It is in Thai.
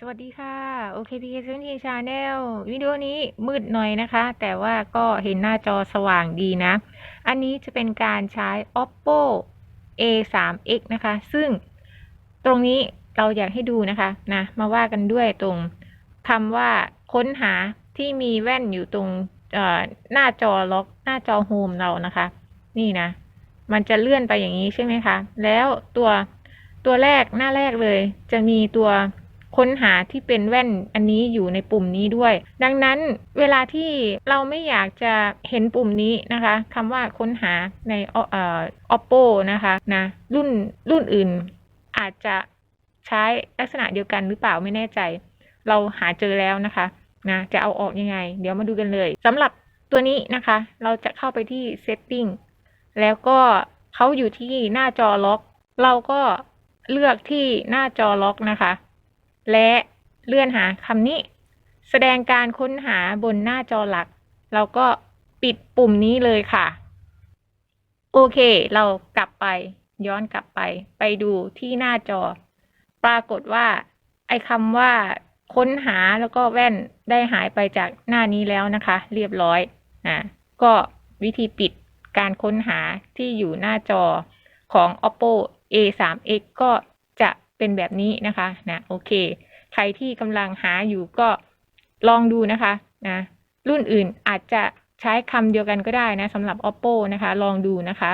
สวัสดีค่ะ OKP 17 Channel วิดีโอนี้มืดหน่อยนะคะ แต่ว่าก็เห็นหน้าจอสว่างดีนะ อันนี้จะเป็นการใช้ Oppo A3x นะคะ ซึ่งตรงนี้เราอยากให้ดูนะคะนะมาว่ากันด้วยตรงคำว่าค้นหาที่มีแว่นอยู่ตรงหน้าจอล็อกหน้าจอโฮมเรานะคะ นี่นะ มันจะเลื่อนไปอย่างนี้ใช่ไหมคะ แล้วตัวตัวแรกหน้าแรกเลย จะมีตัว ค้นหาที่เป็นแว่นอันนี้อยู่ในปุ่มนี้ด้วย ดังนั้นเวลาที่เราไม่อยากจะเห็นปุ่มนี้นะคะคำว่าค้นหาในเอ่อ oppo นะคะนะรุ่นรุ่นอื่นอาจจะใช้ลักษณะเดียวกันหรือเปล่าไม่แน่ใจ เราหาเจอแล้วนะคะนะจะเอาออกยังไง เดี๋ยวมาดูกันเลยสำหรับตัวนี้นะคะ เราจะเข้าไปที่ setting แล้วก็เขาอยู่ที่หน้าจอล็อก เราก็เลือกที่หน้าจอล็อกนะคะ และเลื่อนหาคำนี้ แสดงการค้นหาบนหน้าจอหลัก เราก็ปิดปุ่มนี้เลยค่ะ โอเค เรากลับไปย้อนกลับไป ไปดูที่หน้าจอ ปรากฏว่า ไอ้คำว่าค้นหาแล้วก็แว่นได้หายไปจากหน้านี้แล้วนะคะ เรียบร้อยนะก็วิธีปิดการค้นหาที่อยู่หน้าจอของ oppo a3x ก็จะ เป็นแบบนี้นะคะนะโอเค ใครที่กำลังหาอยู่ก็ลองดูนะคะนะรุ่นอื่นอาจจะใช้คำเดียวกันก็ได้นะสำหรับ oppo นะคะ ลองดูนะคะ